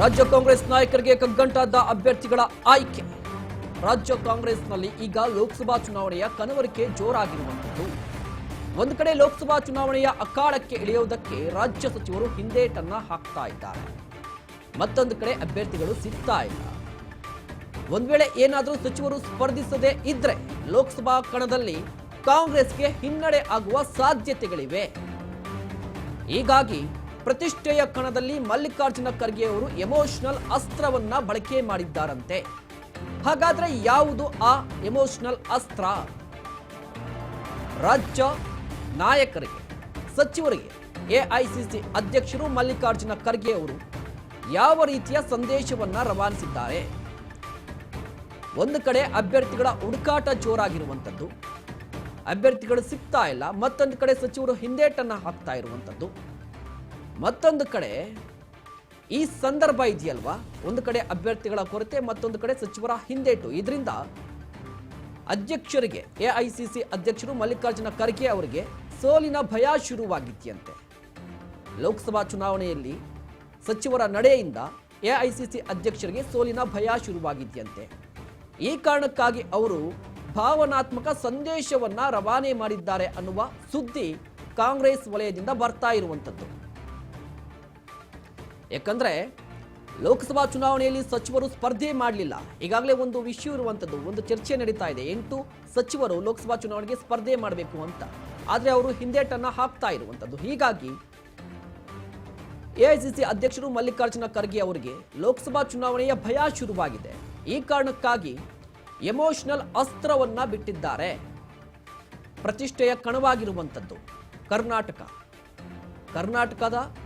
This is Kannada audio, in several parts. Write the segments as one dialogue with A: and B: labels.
A: ರಾಜ್ಯ ಕಾಂಗ್ರೆಸ್ ನಾಯಕರಿಗೆ ಕಗ್ಗಂಟಾದ ಅಭ್ಯರ್ಥಿಗಳ ಆಯ್ಕೆ. ರಾಜ್ಯ ಕಾಂಗ್ರೆಸ್ನಲ್ಲಿ ಈಗ ಲೋಕಸಭಾ ಚುನಾವಣೆಯ ಕನವರಿಕೆ ಜೋರಾಗಿರುವಂಥದ್ದು. ಒಂದು ಕಡೆ ಲೋಕಸಭಾ ಚುನಾವಣೆಯ ಅಖಾಡಕ್ಕೆ ಇಳಿಯುವುದಕ್ಕೆ ರಾಜ್ಯ ಸಚಿವರು ಹಿಂದೇಟನ್ನ ಹಾಕ್ತಾ ಇದ್ದಾರೆ. ಮತ್ತೊಂದು ಕಡೆ ಅಭ್ಯರ್ಥಿಗಳು ಸಿಗ್ತಾ ಇಲ್ಲ. ಒಂದು ವೇಳೆ ಏನಾದರೂ ಸಚಿವರು ಸ್ಪರ್ಧಿಸದೇ ಇದ್ರೆ ಲೋಕಸಭಾ ಕಣದಲ್ಲಿ ಕಾಂಗ್ರೆಸ್ಗೆ ಹಿನ್ನಡೆ ಆಗುವ ಸಾಧ್ಯತೆಗಳಿವೆ. ಹೀಗಾಗಿ ಪ್ರತಿಷ್ಠೆಯ ಕಣದಲ್ಲಿ ಮಲ್ಲಿಕಾರ್ಜುನ ಖರ್ಗೆ ಅವರು ಎಮೋಷನಲ್ ಅಸ್ತ್ರವನ್ನ ಬಳಕೆ ಮಾಡಿದ್ದಾರಂತೆ. ಹಾಗಾದ್ರೆ ಯಾವುದು ಆ ಎಮೋಷನಲ್ ಅಸ್ತ್ರ? ರಾಜ್ಯ ನಾಯಕರಿಗೆ, ಸಚಿವರಿಗೆ ಎಐಸಿಸಿ ಅಧ್ಯಕ್ಷರು ಮಲ್ಲಿಕಾರ್ಜುನ ಖರ್ಗೆ ಅವರು ಯಾವ ರೀತಿಯ ಸಂದೇಶವನ್ನ ರವಾನಿಸಿದ್ದಾರೆ? ಒಂದು ಕಡೆ ಅಭ್ಯರ್ಥಿಗಳ ಹುಡುಕಾಟ ಜೋರಾಗಿರುವಂಥದ್ದು ಅಭ್ಯರ್ಥಿಗಳು ಸಿಗ್ತಾ ಇಲ್ಲ, ಮತ್ತೊಂದು ಕಡೆ ಸಚಿವರು ಹಿಂದೇಟನ್ನು ಹಾಕ್ತಾ ಇರುವಂಥದ್ದು ಮತ್ತೊಂದು ಕಡೆ ಈ ಸಂದರ್ಭ ಇದೆಯಲ್ವಾ? ಒಂದು ಕಡೆ ಅಭ್ಯರ್ಥಿಗಳ ಕೊರತೆ, ಮತ್ತೊಂದು ಕಡೆ ಸಚಿವರ ಹಿಂದೇಟು. ಇದರಿಂದ ಅಧ್ಯಕ್ಷರಿಗೆ, ಎಐಸಿಸಿ ಅಧ್ಯಕ್ಷರು ಮಲ್ಲಿಕಾರ್ಜುನ ಖರ್ಗೆ ಅವರಿಗೆ ಸೋಲಿನ ಭಯ ಶುರುವಾಗಿದೆಯಂತೆ ಲೋಕಸಭಾ ಚುನಾವಣೆಯಲ್ಲಿ ಸಚಿವರ ನಡೆಯಿಂದ ಎಐಸಿಸಿ ಅಧ್ಯಕ್ಷರಿಗೆ ಸೋಲಿನ ಭಯ ಶುರುವಾಗಿದೆಯಂತೆ ಈ ಕಾರಣಕ್ಕಾಗಿ ಅವರು ಭಾವನಾತ್ಮಕ ಸಂದೇಶವನ್ನ ರವಾನೆ ಮಾಡಿದ್ದಾರೆ ಅನ್ನುವ ಸುದ್ದಿ ಕಾಂಗ್ರೆಸ್ ವಲಯದಿಂದ ಬರ್ತಾ ಇರುವಂಥದ್ದು. ಯಾಕಂದ್ರೆ ಲೋಕಸಭಾ ಚುನಾವಣೆಯಲ್ಲಿ ಸಚಿವರು ಸ್ಪರ್ಧೆ ಮಾಡಲಿಲ್ಲ. ಈಗಾಗಲೇ ಒಂದು ವಿಷಯ ಇರುವಂಥದ್ದು ಒಂದು ಚರ್ಚೆ ನಡೀತಾ ಇದೆ. ಎಂಟು ಸಚಿವರು ಲೋಕಸಭಾ ಚುನಾವಣೆಗೆ ಸ್ಪರ್ಧೆ ಮಾಡಬೇಕು ಅಂತ. ಆದರೆ ಅವರು ಹಿಂದೇಟನ್ನು ಹಾಕ್ತಾ ಇರುವಂಥದ್ದು ಹೀಗಾಗಿ ಎಐಸಿಸಿ ಅಧ್ಯಕ್ಷರು ಮಲ್ಲಿಕಾರ್ಜುನ ಖರ್ಗೆ ಅವರಿಗೆ ಲೋಕಸಭಾ ಚುನಾವಣೆಯ ಭಯ ಶುರುವಾಗಿದೆ. ಈ ಕಾರಣಕ್ಕಾಗಿ ಎಮೋಷನಲ್ ಅಸ್ತ್ರವನ್ನ ಬಿಟ್ಟಿದ್ದಾರೆ. ಪ್ರತಿಷ್ಠೆಯ ಕಣವಾಗಿರುವಂಥದ್ದು ಕರ್ನಾಟಕ. ಕರ್ನಾಟಕದ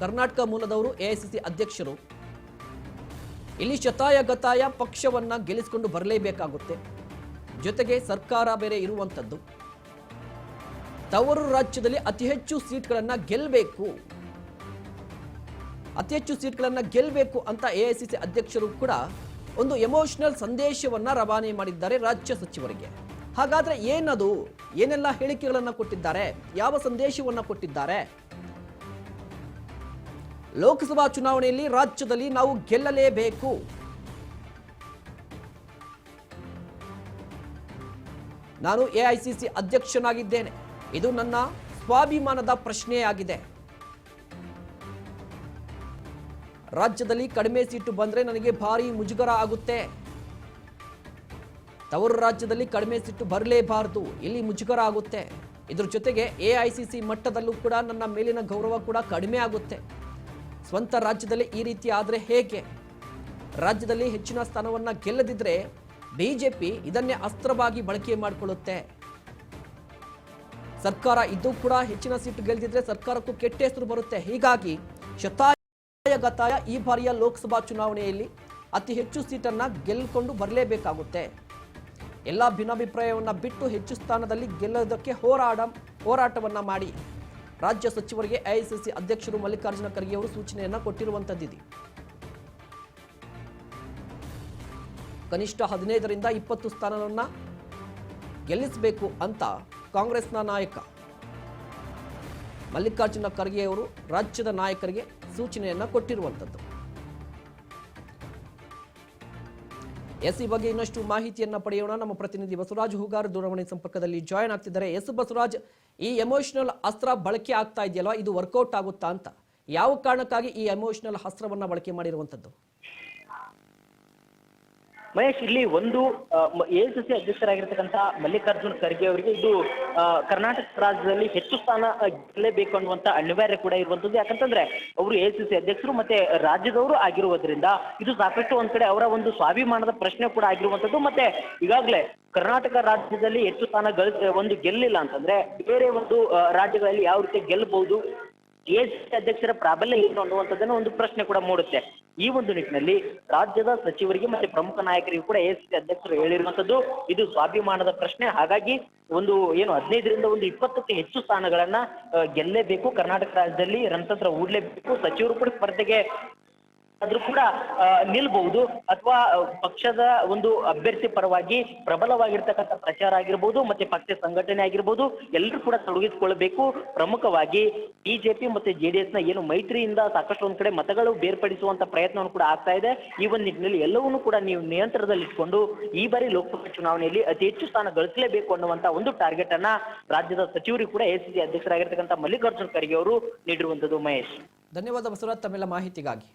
A: ಕರ್ನಾಟಕ ಮೂಲದವರು ಎಐಸಿಸಿ ಅಧ್ಯಕ್ಷರು. ಇಲ್ಲಿ ಶತಾಯ ಗತಾಯ ಪಕ್ಷವನ್ನ ಗೆಲ್ಲಿಸಿಕೊಂಡು ಬರಲೇಬೇಕಾಗುತ್ತೆ. ಜೊತೆಗೆ ಸರ್ಕಾರ ಬೇರೆ ಇರುವಂಥದ್ದು ತವರು ರಾಜ್ಯದಲ್ಲಿ ಅತಿ ಹೆಚ್ಚು ಸೀಟ್ಗಳನ್ನ ಗೆಲ್ಲಬೇಕು ಅತಿ ಹೆಚ್ಚು ಸೀಟ್ಗಳನ್ನ ಗೆಲ್ಲಬೇಕು ಅಂತ ಎಐಸಿಸಿ ಅಧ್ಯಕ್ಷರು ಕೂಡ ಒಂದು ಎಮೋಷನಲ್ ಸಂದೇಶವನ್ನ ರವಾನೆ ಮಾಡಿದ್ದಾರೆ ರಾಜ್ಯ ಸಚಿವರಿಗೆ. ಹಾಗಾದ್ರೆ ಏನದು? ಏನೆಲ್ಲ ಹೇಳಿಕೆಗಳನ್ನ ಕೊಟ್ಟಿದ್ದಾರೆ? ಯಾವ ಸಂದೇಶವನ್ನ ಕೊಟ್ಟಿದ್ದಾರೆ? ಲೋಕಸಭಾ ಚುನಾವಣೆಯಲ್ಲಿ ರಾಜ್ಯದಲ್ಲಿ ನಾವು ಗೆಲ್ಲಲೇಬೇಕು. ನಾನು ಎಐಸಿಸಿ ಅಧ್ಯಕ್ಷನಾಗಿದ್ದೇನೆ. ಇದು ನನ್ನ ಸ್ವಾಭಿಮಾನದ ಪ್ರಶ್ನೆಯಾಗಿದೆ. ರಾಜ್ಯದಲ್ಲಿ ಕಡಿಮೆ ಸೀಟು ಬಂದ್ರೆ ನನಗೆ ಭಾರಿ ಮುಜುಗರ ಆಗುತ್ತೆ. ತವರು ರಾಜ್ಯದಲ್ಲಿ ಕಡಿಮೆ ಸಿಟ್ಟು ಬರಲೇಬಾರದು. ಇಲ್ಲಿ ಮುಜುಗರ ಆಗುತ್ತೆ. ಇದ್ರ ಜೊತೆಗೆ ಎಐಸಿಸಿ ಮಟ್ಟದಲ್ಲೂ ಕೂಡ ನನ್ನ ಮೇಲಿನ ಗೌರವ ಕೂಡ ಕಡಿಮೆ ಆಗುತ್ತೆ. ಸ್ವಂತ ರಾಜ್ಯದಲ್ಲಿ ಈ ರೀತಿ ಆದರೆ ಹೇಗೆ? ರಾಜ್ಯದಲ್ಲಿ ಹೆಚ್ಚಿನ ಸ್ಥಾನವನ್ನ ಗೆಲ್ಲದಿದ್ರೆ ಬಿಜೆಪಿ ಇದನ್ನೇ ಅಸ್ತ್ರವಾಗಿ ಬಳಕೆ ಮಾಡಿಕೊಳ್ಳುತ್ತೆ. ಸರ್ಕಾರ ಇದು ಕೂಡ ಹೆಚ್ಚಿನ ಸೀಟು ಗೆಲ್ಲದಿದ್ರೆ ಸರ್ಕಾರಕ್ಕೂ ಕೆಟ್ಟ ಹೆಸರು ಬರುತ್ತೆ. ಹೀಗಾಗಿ ಶತಾಯಗತಾಯ ಈ ಬಾರಿಯ ಲೋಕಸಭಾ ಚುನಾವಣೆಯಲ್ಲಿ ಅತಿ ಹೆಚ್ಚು ಸೀಟನ್ನು ಗೆಲ್ಕೊಂಡು ಬರಲೇಬೇಕಾಗುತ್ತೆ. ಎಲ್ಲ ಭಿನ್ನಾಭಿಪ್ರಾಯವನ್ನು ಬಿಟ್ಟು ಹೆಚ್ಚು ಸ್ಥಾನದಲ್ಲಿ ಗೆಲ್ಲೋದಕ್ಕೆ ಹೋರಾಡ ಹೋರಾಟವನ್ನು ಮಾಡಿ. ರಾಜ್ಯ ಸಚಿವರಿಗೆ ಎಐಸಿಸಿ ಅಧ್ಯಕ್ಷರು ಮಲ್ಲಿಕಾರ್ಜುನ ಖರ್ಗೆ ಅವರು ಸೂಚನೆಯನ್ನು ಕೊಟ್ಟಿರುವಂತದ್ದಿದೆ. ಕನಿಷ್ಠ ಹದಿನೈದರಿಂದ ಇಪ್ಪತ್ತು ಸ್ಥಾನವನ್ನ ಗೆಲ್ಲಿಸಬೇಕು ಅಂತ ಕಾಂಗ್ರೆಸ್ನ ನಾಯಕ ಮಲ್ಲಿಕಾರ್ಜುನ ಖರ್ಗೆ ಅವರು ರಾಜ್ಯದ ನಾಯಕರಿಗೆ ಸೂಚನೆಯನ್ನ ಕೊಟ್ಟಿರುವಂಥದ್ದು ಎಸ್ ಬಗ್ಗೆ ಇನ್ನಷ್ಟು ಮಾಹಿತಿಯನ್ನ ಪಡೆಯೋಣ. ನಮ್ಮ ಪ್ರತಿನಿಧಿ ಬಸವರಾಜ್ ಹೂಗಾರ್ ದೂರವಾಣಿ ಸಂಪರ್ಕದಲ್ಲಿ ಜಾಯ್ನ್ ಆಗ್ತಿದ್ದಾರೆ. ಎಸ್ ಬಸವರಾಜ್ ಈ ಎಮೋಷನಲ್ ಅಸ್ತ್ರ ಬಳಕೆ ಆಗ್ತಾ ಇದೆಯಲ್ವಾ? ಇದು ವರ್ಕೌಟ್ ಆಗುತ್ತಾ ಅಂತ. ಯಾವ ಕಾರಣಕ್ಕಾಗಿ ಈ ಎಮೋಷನಲ್ ಅಸ್ತ್ರವನ್ನು ಬಳಕೆ ಮಾಡಿರುವಂಥದ್ದು?
B: ಮಹೇಶ್, ಇಲ್ಲಿ ಒಂದು ಎಐಸಿಸಿ ಅಧ್ಯಕ್ಷರಾಗಿರ್ತಕ್ಕಂಥ ಮಲ್ಲಿಕಾರ್ಜುನ್ ಖರ್ಗೆ ಅವರಿಗೆ ಇದು ಕರ್ನಾಟಕ ರಾಜ್ಯದಲ್ಲಿ ಹೆಚ್ಚು ಸ್ಥಾನ ಗೆಲ್ಲಬೇಕು ಅನ್ನುವಂತ ಅನಿವಾರ್ಯ ಕೂಡ ಇರುವಂತದ್ದು ಯಾಕಂತಂದ್ರೆ, ಅವರು ಎಐಸಿಸಿ ಅಧ್ಯಕ್ಷರು ಮತ್ತೆ ರಾಜ್ಯದವರು ಆಗಿರುವುದರಿಂದ ಇದು ಸಾಕಷ್ಟು ಒಂದ್ ಕಡೆ ಅವರ ಒಂದು ಸ್ವಾಭಿಮಾನದ ಪ್ರಶ್ನೆ ಕೂಡ ಆಗಿರುವಂತದ್ದು ಮತ್ತೆ ಈಗಾಗಲೇ ಕರ್ನಾಟಕ ರಾಜ್ಯದಲ್ಲಿ ಹೆಚ್ಚು ಸ್ಥಾನ ಗಳ ಒಂದು ಗೆಲ್ಲಿಲ್ಲ ಅಂತಂದ್ರೆ ಬೇರೆ ಒಂದು ರಾಜ್ಯಗಳಲ್ಲಿ ಯಾವ ರೀತಿ ಗೆಲ್ಲಬಹುದು ಎಐಸಿಸಿ ಅಧ್ಯಕ್ಷರ ಪ್ರಾಬಲ್ಯ ಏನು ಅನ್ನುವಂಥದ್ದನ್ನ ಒಂದು ಪ್ರಶ್ನೆ ಕೂಡ ಮೂಡುತ್ತೆ. ಈ ಒಂದು ನಿಟ್ಟಿನಲ್ಲಿ ರಾಜ್ಯದ ಸಚಿವರಿಗೆ ಮತ್ತೆ ಪ್ರಮುಖ ನಾಯಕರಿಗೂ ಕೂಡ ಎಐಸಿಸಿ ಅಧ್ಯಕ್ಷರು ಹೇಳಿರುವಂತದ್ದು, ಇದು ಸ್ವಾಭಿಮಾನದ ಪ್ರಶ್ನೆ. ಹಾಗಾಗಿ ಒಂದು ಏನು ಹದಿನೈದರಿಂದ ಒಂದು ಇಪ್ಪತ್ತಕ್ಕೆ ಹೆಚ್ಚು ಸ್ಥಾನಗಳನ್ನ ಗೆಲ್ಲೇಬೇಕು ಕರ್ನಾಟಕ ರಾಜ್ಯದಲ್ಲಿ ರಣತಂತ್ರ ಹೂಡ್ಲೇಬೇಕು ಸಚಿವರು ಕೂಡ ಸ್ಪರ್ಧೆಗೆ ಆದ್ರೂ ಕೂಡ ನಿಲ್ಬಹುದು ಅಥವಾ ಪಕ್ಷದ ಒಂದು ಅಭ್ಯರ್ಥಿ ಪರವಾಗಿ ಪ್ರಬಲವಾಗಿರ್ತಕ್ಕಂಥ ಪ್ರಚಾರ ಆಗಿರ್ಬೋದು, ಮತ್ತೆ ಪಕ್ಷ ಸಂಘಟನೆ ಆಗಿರ್ಬೋದು, ಎಲ್ಲರೂ ಕೂಡ ತೊಡಗಿಸಿಕೊಳ್ಳಬೇಕು ಪ್ರಮುಖವಾಗಿ ಬಿಜೆಪಿ ಮತ್ತೆ ಜೆಡಿಎಸ್ನ ಏನು ಮೈತ್ರಿಯಿಂದ ಸಾಕಷ್ಟು ಒಂದ್ ಕಡೆ ಮತಗಳು ಬೇರ್ಪಡಿಸುವಂತ ಪ್ರಯತ್ನವನ್ನು ಕೂಡ ಆಗ್ತಾ ಇದೆ. ಈ ಒಂದು ನಿಟ್ಟಿನಲ್ಲಿ ಎಲ್ಲವನ್ನೂ ಕೂಡ ನೀವು ನಿಯಂತ್ರಣದಲ್ಲಿಟ್ಕೊಂಡು ಈ ಬಾರಿ ಲೋಕಸಭಾ ಚುನಾವಣೆಯಲ್ಲಿ ಅತಿ ಹೆಚ್ಚು ಸ್ಥಾನ ಗಳಿಸಲೇಬೇಕು ಅನ್ನುವಂತ ಒಂದು ಟಾರ್ಗೆಟ್ ಅನ್ನ ರಾಜ್ಯದ ಸಚಿವರು ಕೂಡ ಎಸಿಸಿ ಅಧ್ಯಕ್ಷರಾಗಿರ್ತಕ್ಕಂಥ ಮಲ್ಲಿಕಾರ್ಜುನ್ ಖರ್ಗೆ ಅವರು ನೀಡಿರುವಂತದ್ದು ಮಹೇಶ್.
A: ಧನ್ಯವಾದ ಬಸವರಾಜ್, ತಮ್ಮೆಲ್ಲ ಮಾಹಿತಿಗಾಗಿ.